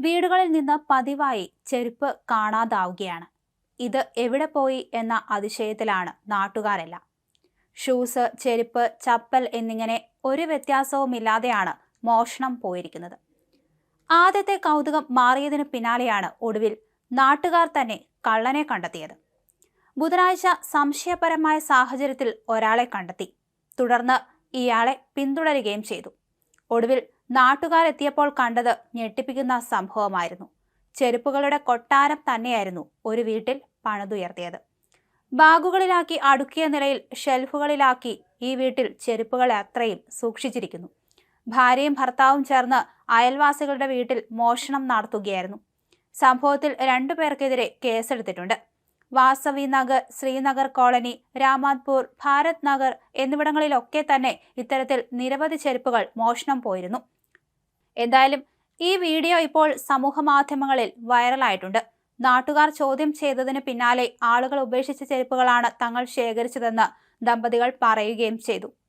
വീടുകളിൽ നിന്ന് പതിവായി ചെരുപ്പ് കാണാതാവുകയാണ്. ഇത് എവിടെ പോയി എന്ന അതിശയത്തിലാണ് നാട്ടുകാരെല്ലാം. ഷൂസ് ചെരുപ്പ് ചപ്പൽ എന്നിങ്ങനെ ഒരു വ്യത്യാസവുമില്ലാതെയാണ് മോഷണം പോയിരിക്കുന്നത്. ആദ്യത്തെ കൗതുകം മാറിയതിന് പിന്നാലെയാണ് ഒടുവിൽ നാട്ടുകാർ തന്നെ കള്ളനെ കണ്ടെത്തിയത്. ബുധനാഴ്ച സംശയപരമായ സാഹചര്യത്തിൽ ഒരാളെ കണ്ടെത്തി. തുടർന്ന് ഇയാളെ പിന്തുടരുകയും ചെയ്തു. ഒടുവിൽ നാട്ടുകാരെത്തിയപ്പോൾ കണ്ടത് ഞെട്ടിപ്പിക്കുന്ന സംഭവമായിരുന്നു. ചെരുപ്പുകളുടെ കൊട്ടാരം തന്നെയായിരുന്നു ഒരു വീട്ടിൽ പണിതുയർത്തിയത്. ബാഗുകളിലാക്കി അടുക്കിയ നിലയിൽ ഷെൽഫുകളിലാക്കി ഈ വീട്ടിൽ ചെരുപ്പുകൾ അത്രയും സൂക്ഷിച്ചിരിക്കുന്നു. ഭാര്യയും ഭർത്താവും ചേർന്ന് അയൽവാസികളുടെ വീട്ടിൽ മോഷണം നടത്തുകയായിരുന്നു. സംഭവത്തിൽ രണ്ടു പേർക്കെതിരെ കേസെടുത്തിട്ടുണ്ട്. വാസവി നഗർ ശ്രീനഗർ കോളനി രാമാത്പൂർ ഭാരത് നഗർ എന്നിവിടങ്ങളിലൊക്കെ തന്നെ ഇത്തരത്തിൽ നിരവധി ചെരുപ്പുകൾ മോഷണം പോയിരുന്നു. എന്തായാലും ഈ വീഡിയോ ഇപ്പോൾ സമൂഹ മാധ്യമങ്ങളിൽ വൈറലായിട്ടുണ്ട്. നാട്ടുകാർ ചോദ്യം ചെയ്തതിന് പിന്നാലെ ആളുകൾ ഉപേക്ഷിച്ച ചെരുപ്പുകളാണ് തങ്ങൾ ശേഖരിച്ചതെന്ന് ദമ്പതികൾ പറയുകയും ചെയ്തു.